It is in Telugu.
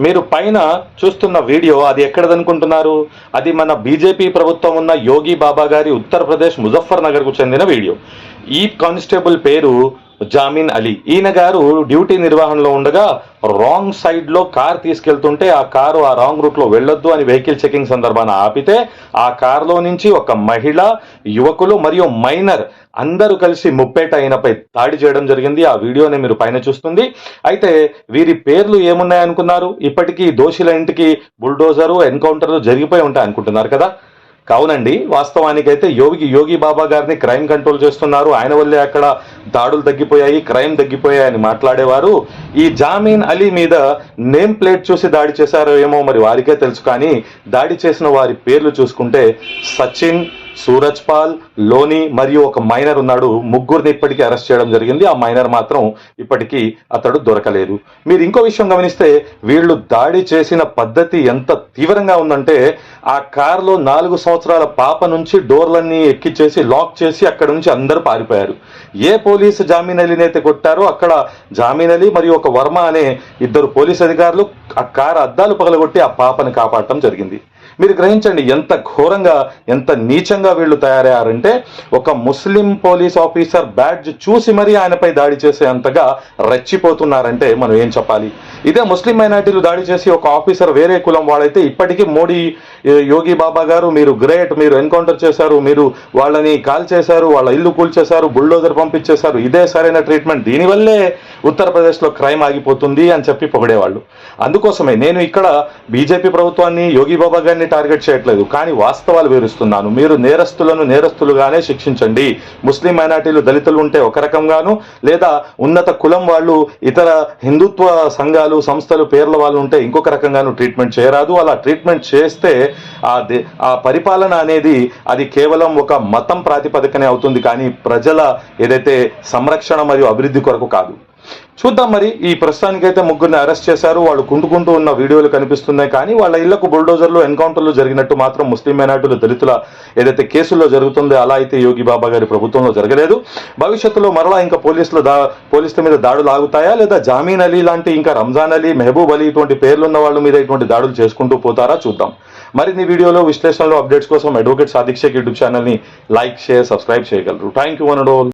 మీరు పైన చూస్తున్న వీడియో అది ఎక్కడదనుకుంటున్నారు? అది మన బీజేపీ ప్రభుత్వం ఉన్న యోగి బాబా గారి ఉత్తరప్రదేశ్ ముజఫర్ నగర్కు చెందిన వీడియో. ఈ కానిస్టేబుల్ పేరు జామీన్ అలీ. ఈయన గారు డ్యూటీ నిర్వహణలో ఉండగా రాంగ్ సైడ్లో కార్ తీసుకెళ్తుంటే ఆ కారు ఆ రాంగ్ రూట్లో వెళ్ళొద్దు అని వెహికల్ చెకింగ్ సందర్భాన ఆపితే ఆ కారులో నుంచి ఒక మహిళ యువకులు మరియు మైనర్ అందరూ కలిసి ముప్పేట ఆయనపై దాడి చేయడం జరిగింది. ఆ వీడియోని మీరు పైన చూస్తుంది. అయితే వీరి పేర్లు ఏమున్నాయనుకున్నారు ఇప్పటికీ దోషుల ఇంటికి బుల్డోజరు ఎన్కౌంటర్లు జరిగిపోయి ఉంటాయి అనుకుంటున్నారు కదా? కావునండి వాస్తవానికైతే యోగి యోగి బాబా గారిని క్రైమ్ కంట్రోల్ చేస్తున్నారు. ఆయన వల్లే అక్కడ దాడులు తగ్గిపోయాయి క్రైమ్ తగ్గిపోయాయి అని మాట్లాడేవారు. ఈ జామీన్ అలీ మీద నేమ్ ప్లేట్ చూసి దాడి చేశారో ఏమో మరి వారికే తెలుసు కానీ దాడి చేసిన వారి పేర్లు చూసుకుంటే సచిన్ సూరజ్ పాల్లోని మరియు ఒక మైనర్ ఉన్నాడు. ముగ్గురిని ఇప్పటికీ అరెస్ట్ చేయడం జరిగింది. ఆ మైనర్ మాత్రం ఇప్పటికీ అతడు దొరకలేదు. మీరు ఇంకో విషయం గమనిస్తే వీళ్ళు దాడి చేసిన పద్ధతి ఎంత తీవ్రంగా ఉందంటే ఆ కారులో నాలుగు సంవత్సరాల పాప నుంచి డోర్లన్నీ ఎక్కిచ్చేసి లాక్ చేసి అక్కడ నుంచి అందరూ పారిపోయారు. ఏ పోలీసు జామీన్ అలీని అయితే కొట్టారో అక్కడ జామీన్ అలీ మరియు ఒక వర్మ అనే ఇద్దరు పోలీస్ అధికారులు ఆ కారు అద్దాలు పగలగొట్టి ఆ పాపను కాపాడటం జరిగింది. మీరు గ్రహించండి ఎంత ఘోరంగా ఎంత నీచంగా వీళ్ళు తయారయ్యారంటే ఒక ముస్లిం పోలీస్ ఆఫీసర్ బ్యాడ్జ్ చూసి మరీ ఆయనపై దాడి చేసే అంతగా రెచ్చిపోతున్నారంటే మనం ఏం చెప్పాలి? ఇదే ముస్లిం మైనార్టీలు దాడి చేసి ఒక ఆఫీసర్ వేరే కులం వాడైతే ఇప్పటికీ మోడీ యోగి బాబా గారు మీరు గ్రేట్ మీరు ఎన్కౌంటర్ చేశారు మీరు వాళ్ళని కాల్ చేశారు వాళ్ళ ఇల్లు కూల్చేశారు బుల్డోజర్ పంపించేశారు ఇదే సరైన ట్రీట్మెంట్. దీనివల్లే ఉత్తరప్రదేశ్లో క్రైమ్ ఆగిపోతుంది అని చెప్పి పొగిడేవాళ్ళు. అందుకోసమే నేను ఇక్కడ బీజేపీ ప్రభుత్వాన్ని యోగి బాబా గారిని టార్గెట్ చేయట్లేదు. కానీ వాస్తవాలు వివరిస్తున్నాను. మీరు నేరస్తులను నేరస్తులుగానే శిక్షించండి. ముస్లిం మైనార్టీలు దళితులు ఉంటే ఒక రకంగాను లేదా ఉన్నత కులం వాళ్ళు ఇతర హిందుత్వ సంఘాలు సంస్థలు పేర్ల వాళ్ళు ఉంటే ఇంకొక రకంగాను ట్రీట్మెంట్ చేయరాదు. అలా ట్రీట్మెంట్ చేస్తే ఆ దే- ఆ పరిపాలన అనేది అది కేవలం ఒక మతం ప్రాతిపదికనే అవుతుంది. కానీ ప్రజల ఏదైతే సంరక్షణ మరియు అభివృద్ధి కొరకు కాదు. చూద్దాం మరి. ఈ ప్రస్తుతానికైతే ముగ్గురిని అరెస్ట్ చేశారు. వాళ్ళు కుంటుకుంటూ ఉన్న వీడియోలు కనిపిస్తున్నాయి. కానీ వాళ్ళ ఇళ్ళకు బుల్డోజర్లు ఎన్కౌంటర్లు జరిగినట్టు మాత్రం ముస్లిం మైనార్టీలు దళితుల ఏదైతే కేసుల్లో జరుగుతుందో అలా అయితే యోగి బాబా గారి ప్రభుత్వంలో జరగలేదు. భవిష్యత్తులో మరలా ఇంకా పోలీసులు దా పోలీసుల మీద దాడులు ఆగుతాయా? లేదా జామీన్ అలీ లాంటి ఇంకా రంజాన్ అలీ మెహబూబ్ అలీ ఇటువంటి పేర్లున్న వాళ్ళ మీద ఇటువంటి దాడులు చేసుకుంటూ పోతారా? చూద్దాం. మరిన్ని వీడియోలో విశ్లేషణలో అప్డేట్స్ కోసం అడ్వకేట్ సాధిక్షేక్ యూట్యూబ్ ఛానల్ని లైక్ షేర్ సబ్స్క్రైబ్ చేయగలరు. Thank you one and all.